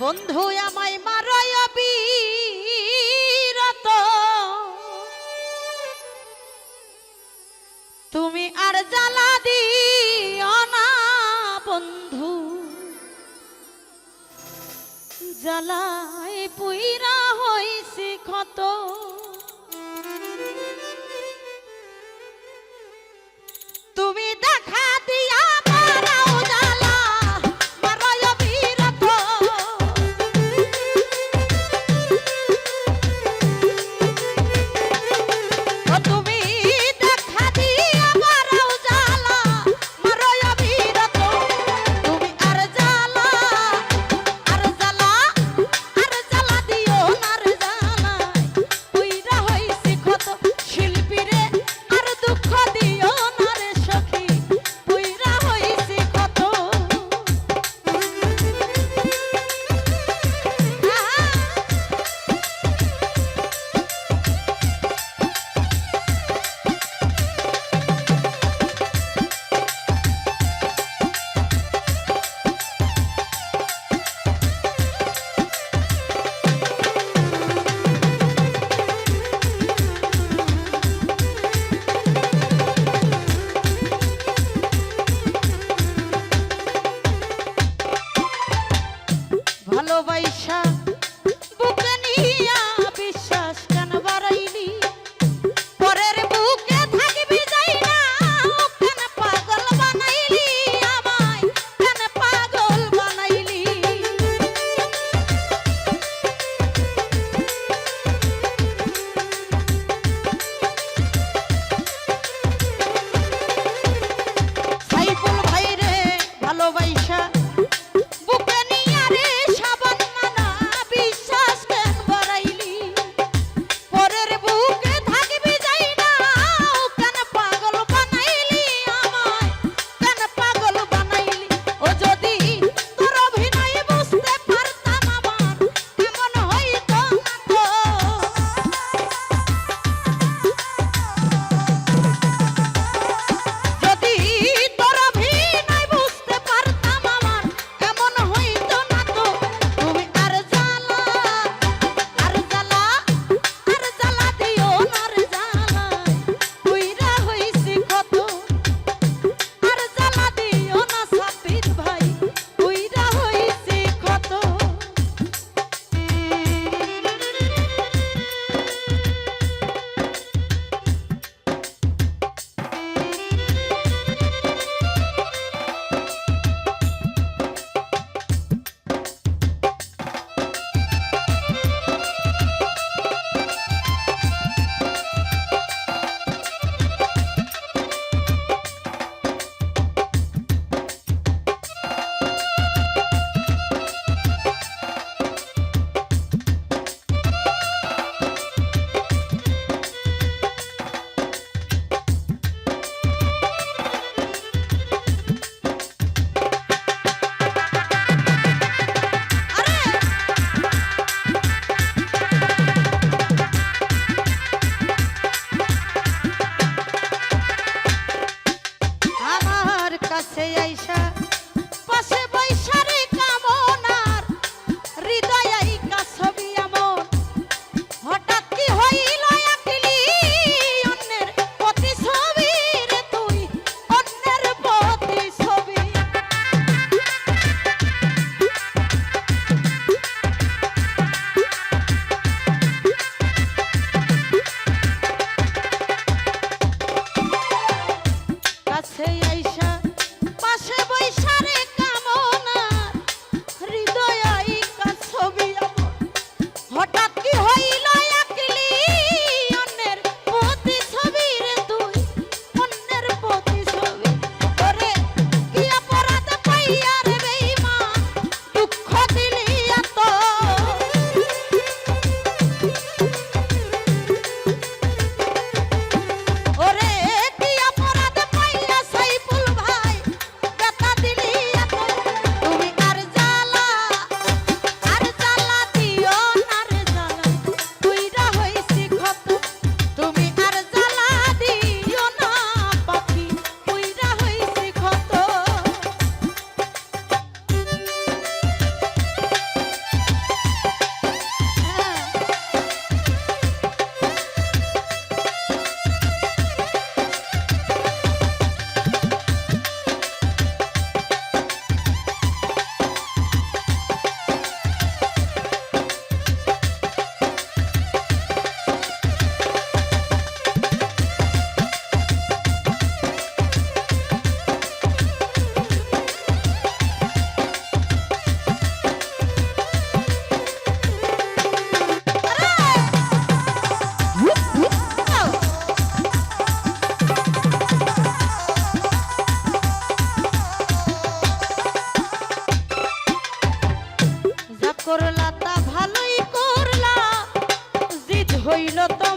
বন্ধু আমায় মারয় বীরত তুমি আর জ্বালা দিও না বন্ধু। জ্বালায় পুইরা não vai chamar. lo tomo.